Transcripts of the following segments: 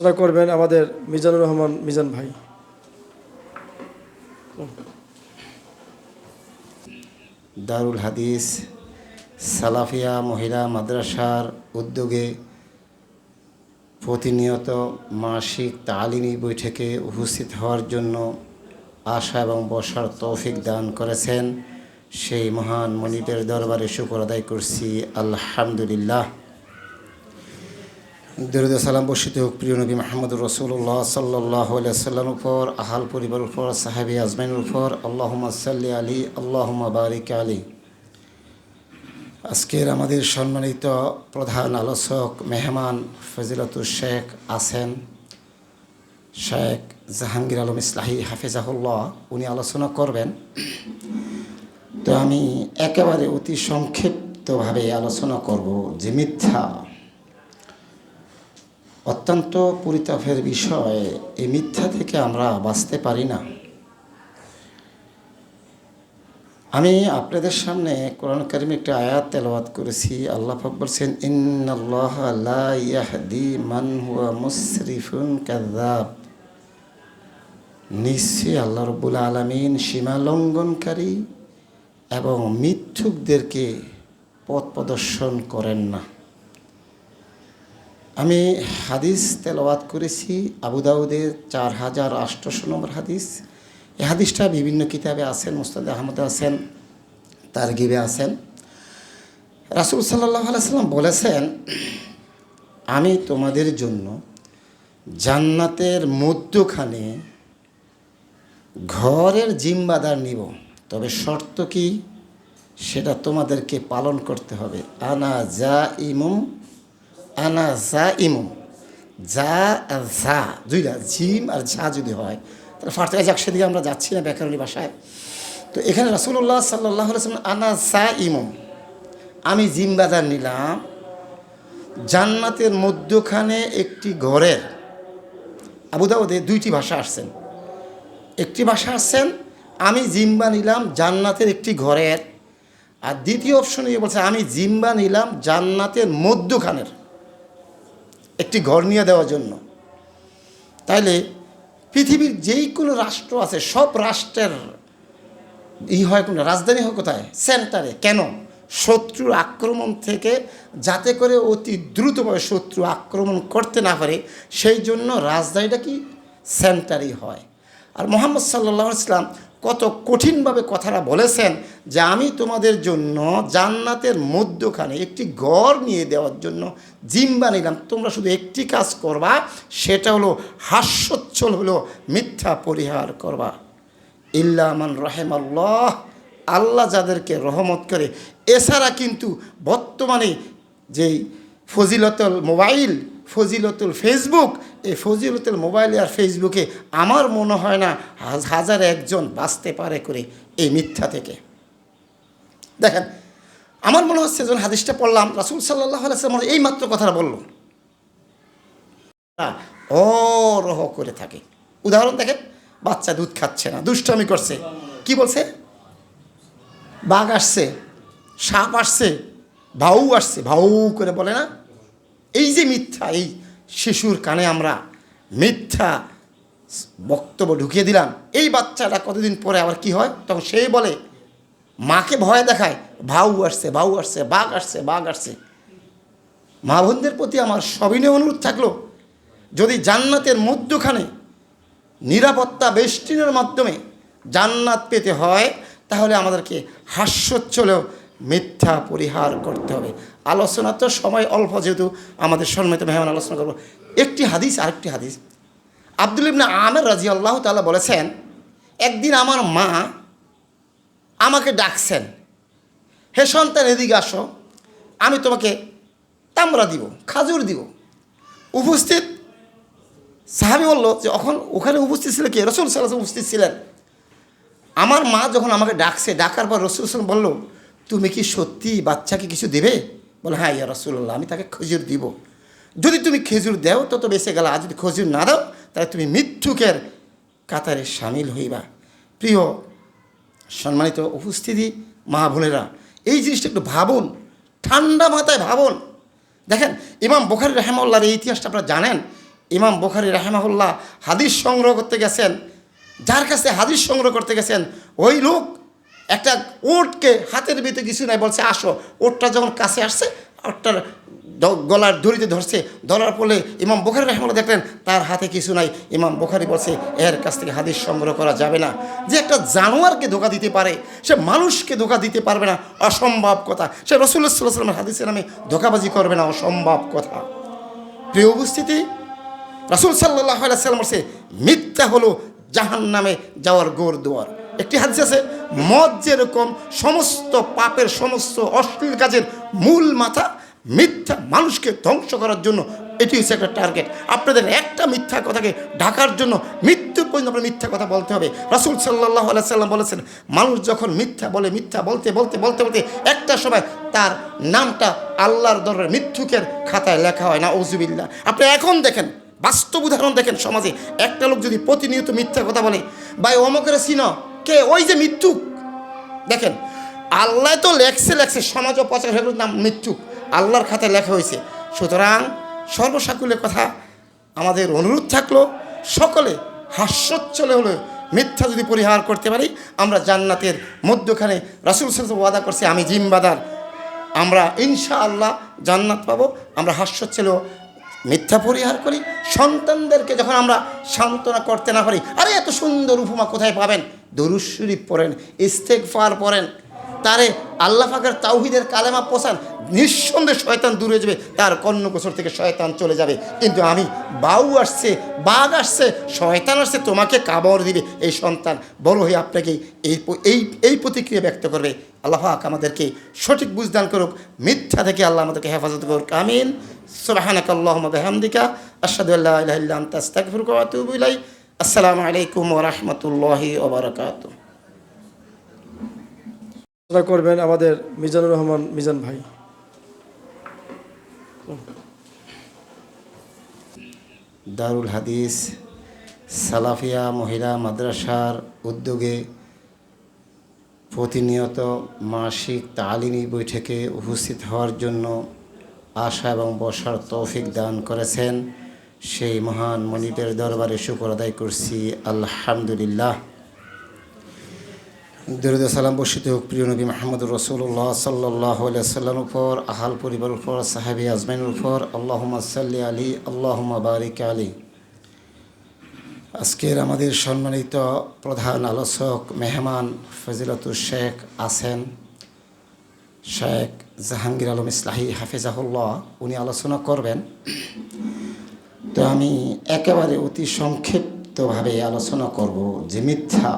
আলোচনা করবেন আমাদের মিজানুর রহমান মিজান ভাই। দারুল হাদিস, সালাফিয়া মহিলা মাদ্রাসার উদ্যোগে প্রতিনিয়ত মাসিক তালিমি বৈঠকে উপস্থিত হওয়ার জন্য আশা এবং বসার তৌফিক দান করেছেন সেই মহান মনিবের দরবারে শুকর আদায় করছি। আলহামদুলিল্লাহ। দরুদ সালাম বর্ষিত হোক প্রিয় নবী মাহমুদ রসুল্লাহ সাল্লাহ সাল্লাম উপর, আহাল পরিবার উপর, সাহাবি আজমাইনের উপর আল্লাহমা সাল্লি আলী আল্লাহমা বারিক আলী। আজকের আমাদের সম্মানিত প্রধান আলোচক মেহমান ফজিলতুর শেখ আছেন, শেখ জাহাঙ্গীর আলম ইসলাহি হাফিজাহুল্লাহ। উনি আলোচনা করবেন। তো আমি একেবারে অতি সংক্ষিপ্তভাবে আলোচনা করব যে মিথ্যা অত্যন্ত পরিতাপের বিষয়, এই মিথ্যা থেকে আমরা বাঁচতে পারি না। আমি আপনাদের সামনে কোরআন কারিমে একটা আয়াত তেলাওয়াত করেছি। আল্লাহ পাক বলছেন, ইন্নাল্লাহ লা মান হুয়া মুসরিফুন নিশ্চয়ই আল্লাহ রব্বুল আলামিন সীমা লঙ্ঘনকারী এবং মিথ্যুকদেরকে পথ প্রদর্শন করেন না। আমি হাদিস তেলাওয়াত করেছি আবু দাউদের চার হাজার আটশোশো নম্বর হাদিস। এ হাদিসটা বিভিন্ন কিতাবে আছেন, মুস্তাদ আহমদে আছেন তার গিবে আছেন। রাসুল সাল্লাহ সাল্লাম বলেছেন, আমি তোমাদের জন্য জান্নাতের মধ্যখানে ঘরের জিম্বাদার নিব। তবে শর্ত কি? সেটা তোমাদেরকে পালন করতে হবে। আনা যা ইমুম আনা যা ইমুম। যা আর যা দুইটা জিম আর যা যদি হয়, তাহলে ফার্স্ট যাক দিকে আমরা যাচ্ছি না ব্যাকরণী ভাষায়। তো এখানে রাসুল্লাহ সাল্লাহ আনা যা ইমুম। আমি জিম্বাদার নিলাম। জান্নাতের মধ্যখানে একটি ঘরের আবুদাউদে দুইটি ভাষা আসছেন। একটি ভাষা আসছেন, আমি জিম্বা নিলাম জান্নাতের একটি ঘরের। আর দ্বিতীয় অপশনে বলছে, আমি জিম্বা নিলাম জান্নাতের মধ্যখানের। একটি ঘর নিয়ে দেওয়ার জন্য। তাইলে পৃথিবীর যেই কোনো রাষ্ট্র আছে, সব রাষ্ট্রের ই হয় কোনো রাজধানী হয় কোথায়? সেন্টারে। কেন? শত্রুর আক্রমণ থেকে যাতে করে অতি দ্রুতভাবে শত্রু আক্রমণ করতে না পারে, সেই জন্য রাজধানীটা কি? সেন্টারই হয়। আর মোহাম্মদ সাল্লাহ ইসলাম কত কঠিনভাবে কথাটা বলেছেন যে আমি তোমাদের জন্য জান্নাতের মধ্যখানে একটি গড় নিয়ে দেওয়ার জন্য জিম্বা নিলাম। তোমরা শুধু একটি কাজ করবা, সেটা হলো হাস্যোচ্ছল হলো মিথ্যা পরিহার করবা। ইল্লামান রহেম আল্লাহ আল্লাহ যাদেরকে রহমত করে। এছাড়া কিন্তু বর্তমানে যেই ফজিলতল মোবাইল ফজিলতুল ফেসবুক, এই ফজিলতুল মোবাইলে আর ফেসবুকে আমার মনে হয় না হাজার একজন বাঁচতে পারে করে এই মিথ্যা থেকে। দেখেন, আমার মনে হচ্ছে যখন হাদিসটা পড়লাম, রাসুল সাল্লাহ আলাইসাল্লাম এই মাত্র কথাটা বলল। অরহ করে থাকে। উদাহরণ দেখেন, বাচ্চা দুধ খাচ্ছে না, দুষ্টামি করছে। কি বলছে? বাঘ আসছে, সাপ আসছে, ভাউ আসছে, ভাউ করে বলে না? এই যে মিথ্যা, এই শিশুর কানে আমরা মিথ্যা বক্তব্য ঢুকিয়ে দিলাম। এই বাচ্চাটা কতদিন পরে আবার কি হয়? তখন সেই বলে, মাকে ভয় দেখায়, ভাউ আসছে ভাউ আসছে, বাঘ আসছে বাঘ আসছে। মা বোনদের প্রতি আমার সবিনয় অনুরোধ থাকল, যদি জান্নাতের মধ্যখানে নিরাপত্তা বেষ্টিনের মাধ্যমে জান্নাত পেতে হয়, তাহলে আমাদেরকে হাস্যোচ্ছলেও মিথ্যা পরিহার করতে হবে। আলোচনা তো সময় অল্প যেহেতু আমাদের সম্মিত মেহমান আলোচনা করব। একটি হাদিস, আরেকটি হাদিস। আব্দুল ইবনা আমের রাজি আল্লাহ তালা বলেছেন, একদিন আমার মা আমাকে ডাকছেন, হে সন্তান, এদিকে আসো, আমি তোমাকে তামরা দিব, খাজুর দিব। উপস্থিত সাহাবি বলল যে এখন ওখানে উপস্থিত ছিল কে? রসুল সাল্লাহ উপস্থিত ছিলেন। আমার মা যখন আমাকে ডাকছে, ডাকার পর রসুল বলল তুমি কি সত্যি বাচ্চাকে কিছু দেবে? বলে হ্যাঁ ইয়া রসুল্লাহ আমি তাকে খেজুর দিব। যদি তুমি খেজুর দেও তত বেঁচে গেল, আর যদি খেজুর না দাও, তাহলে তুমি মৃত্যুকের কাতারে সামিল হইবা। প্রিয়, সম্মানিত উপস্থিতি, মা বোনেরা, এই জিনিসটা একটু ভাবুন, ঠান্ডা মাথায় ভাবুন। দেখেন, ইমাম বোখারি রহমাল্লার এই ইতিহাসটা আপনারা জানেন, ইমাম বোখারি রাহেমাহুল্লাহ হাদিস সংগ্রহ করতে গেছেন, যার কাছে হাদিস সংগ্রহ করতে গেছেন, ওই লোক একটা ওটকে হাতের ভিতরে কিছু নাই, বলছে, আসো। ওটটা যখন কাছে আসছে, ওটটার গলার দড়িতে ধরছে, ধরার ফলে ইমাম বোখারি রহমাল্লাহ দেখলেন, তার হাতে কিছু নাই। ইমাম বোখারি বলছে, এর কাছ থেকে হাদিস সংগ্রহ করা যাবে না। যে একটা জানোয়ারকে ধোকা দিতে পারে, সে মানুষকে ধোকা দিতে পারবে না, অসম্ভব কথা। সে রসুল্লাহ সাল্লাহ সাল্লামের হাদিসের নামে ধোকাবাজি করবে না, অসম্ভব কথা। প্রিয় উপস্থিতি, রাসুল সাল্লাহ সাল্লাম বলছে, মিথ্যা হলো জাহান নামে যাওয়ার গোর দুয়ার। একটি হাদিস আছে, মদ যেরকম সমস্ত পাপের সমস্ত অশ্লীল কাজের মূল মাথা মিথ্যা মানুষকে ধ্বংস করার জন্য, এটি হচ্ছে একটা টার্গেট আপনাদের একটা মিথ্যা কথাকে ঢাকার জন্য মৃত্যুর পর্যন্ত আপনার মিথ্যা কথা বলতে হবে। রাসুল সাল্লাহ সাল্লাম বলেছেন, মানুষ যখন মিথ্যা বলে, মিথ্যা বলতে বলতে বলতে বলতে একটা সময় তার নামটা আল্লাহর দরের মৃত্যুকের খাতায় লেখা হয় না ওজুবিল্লা আপনি এখন দেখেন, বাস্তব উদাহরণ দেখেন সমাজে, একটা লোক যদি প্রতিনিয়ত মিথ্যা কথা বলে বা অমকের সিন কে? ওই যে মৃত্যুক। দেখেন, আল্লাহ তো লেখছে লেখছে, সমাজ ও হয়ে নাম মৃত্যুক। আল্লাহর খাতায় লেখা হয়েছে, সুতরাং সর্বসাকুলের কথা আমাদের অনুরোধ থাকল, সকলে হাস্যোচ্ছলে হলে মিথ্যা যদি পরিহার করতে পারি, আমরা জান্নাতের মধ্যখানে রাসুল সাল্লাম ওয়াদা করছে, আমি জিম্বাদার আমরা ইনশা আল্লাহ জান্নাত পাবো, আমরা হাস্যোচ্ছলেও মিথ্যা পরিহার করি, সন্তানদেরকে যখন আমরা সান্ত্বনা করতে না পারি, আরে এত সুন্দর উপমা কোথায় পাবেন? দরুদ শরীফ পড়েন ইস্তেকফার পড়েন, তারে আল্লাহ ফাকের তাওহিদের কালেমা পোষান নিঃসন্দেহে শয়তান দূরে যাবে, তার কর্ণকোসর থেকে শয়তান চলে যাবে। কিন্তু আমি বাউ আসছে, বাঘ আসছে, শয়তান আসছে, তোমাকে কাবড় দিবে। এই সন্তান, বড় হয়ে আপনাকে এই এই এই প্রতিক্রিয়া ব্যক্ত করবে। আল্লাহ পাক আমাদেরকে সঠিক বুঝদান করুক, মিথ্যা থেকে আল্লাহ আমাদেরকে হেফাজত করুক, আমিন। সুবাহানাক আল্লাহুম্মা বিহামদিকা, আশহাদু আল্লা ইলাহা আসসালামু আলাইকুম ওয়া রাহমাতুল্লাহি ওয়া বারাকাতুহু। আলোচনা করবেন আমাদের মিজানুর রহমান মিজান ভাই। দারুল হাদিস সালাফিয়া মহিলা মাদ্রাসার উদ্যোগে প্রতিনিয়ত মাসিক তালিমি বৈঠকে উপস্থিত হওয়ার জন্য আশা এবং বসার তৌফিক দান করেছেন। সেই মহান মনিবের দরবারে শুকর আদায় করছি। আলহামদুলিল্লাহ। দরুদ সালাম বর্ষিত হোক প্রিয় নবী মাহমুদ রসুল্লাহ সাল্লাহ সাল্লাম উপর, আহাল পরিবার উপর, সাহাবি আজমাইনের উপর। আল্লাহমা সাল্লি আলী আল্লাহমা বারিক আলী। আজকের আমাদের সম্মানিত প্রধান আলোচক, মেহমান ফজিলতুর শেখ আছেন। শেখ জাহাঙ্গীর আলম ইসলাহি হাফিজাহুল্লাহ, উনি আলোচনা করবেন। তো আমি একেবারে অতি সংক্ষিপ্তভাবে আলোচনা করব যে মিথ্যা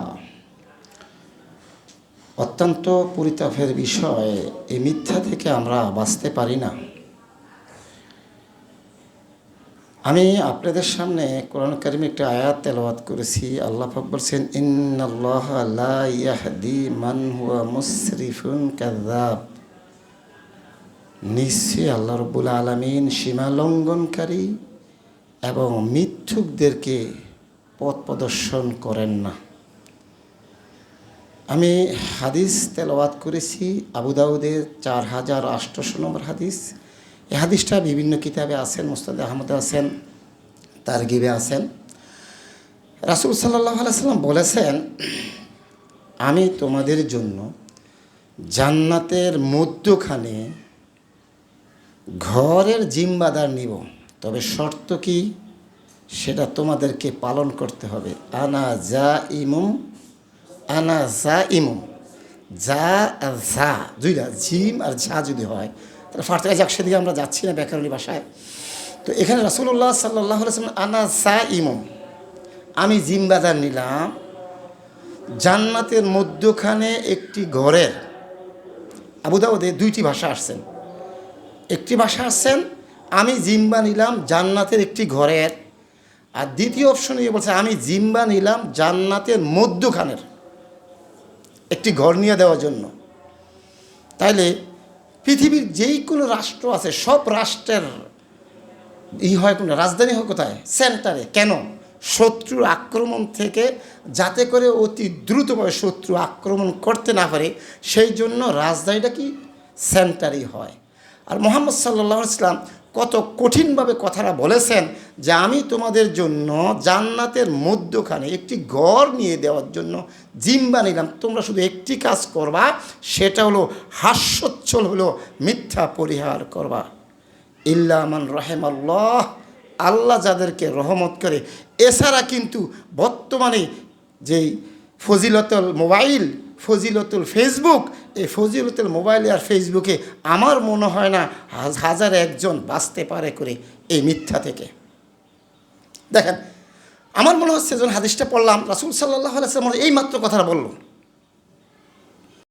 অত্যন্ত পরিতাপের বিষয়। এই মিথ্যা থেকে আমরা বাঁচতে পারি না। আমি আপনাদের সামনে কোরআন কারিমে একটা আয়াত তেলাওয়াত করেছি। আল্লাহ পাক বলছেন, ইন্নাল্লাহ লা মান হুয়া আল্লাহ রব্বুল আলামিন সীমা লঙ্ঘনকারী এবং মিথ্যুকদেরকে পথ প্রদর্শন করেন না। আমি হাদিস তেলাওয়াত করেছি, আবু দাউদের চার হাজার আটশোশো নম্বর হাদিস। এ হাদিসটা বিভিন্ন কিতাবে আছেন, মুস্তাদ আহমদে আছেন তার গিবে আছেন। রাসুল সাল্লাহ সাল্লাম বলেছেন, আমি তোমাদের জন্য জান্নাতের মধ্যখানে ঘরের জিম্বাদার নিব। তবে শর্ত কি? সেটা তোমাদেরকে পালন করতে হবে। আনা যা ইমুম আনা যা ইমুম যা আর যা দুইটা জিম আর ঝা যদি হয়, তাহলে ফার্স্ট কাজ দিকে আমরা যাচ্ছি না ব্যাকরণী ভাষায়। তো এখানে রাসুল্লাহ সাল্লাহ আনা যা ইমুম আমি জিম্বাদার নিলাম। জান্নাতের মধ্যখানে একটি ঘরের আবুদাউদে দুইটি ভাষা আসছেন। একটি ভাষা আসছেন আমি জিম্বা নিলাম জান্নাতের একটি ঘরের। আর দ্বিতীয় অপশন ইয়ে বলছে, আমি জিম্বা নিলাম জান্নাতের মধ্যখানের একটি ঘর নিয়ে দেওয়ার জন্য। তাইলে পৃথিবীর যেই কোনো রাষ্ট্র আছে, সব রাষ্ট্রের ই হয় কোনো রাজধানী হয় কোথায়? সেন্টারে। কেন? শত্রুর আক্রমণ থেকে যাতে করে অতি দ্রুতভাবে শত্রু আক্রমণ করতে না পারে, সেই জন্য রাজধানীটা কি? সেন্টারই হয়। আর মোহাম্মদ সাল্লাহ ইসলাম কত কঠিনভাবে কথাটা বলেছেন যে আমি তোমাদের জন্য জান্নাতের মধ্যখানে একটি ঘর নিয়ে দেওয়ার জন্য জিম্বা নিলাম। তোমরা শুধু একটি কাজ করবা, সেটা হলো হাস্যোচ্ছল হলো মিথ্যা পরিহার করবা। ইল্লামান রহেম আল্লাহ আল্লাহ যাদেরকে রহমত করে। এছাড়া কিন্তু বর্তমানে যেই ফজিলতল মোবাইল, ফজিলতুল ফেসবুক এই ফজিলতের মোবাইলে আর ফেসবুকে আমার মনে হয় না হাজার একজন বাঁচতে পারে করে এই মিথ্যা থেকে। দেখেন, আমার মনে হচ্ছে যখন হাদিসটা পড়লাম, রাসুল সাল্লাহ আলাইসলাম এই মাত্র কথাটা বলল।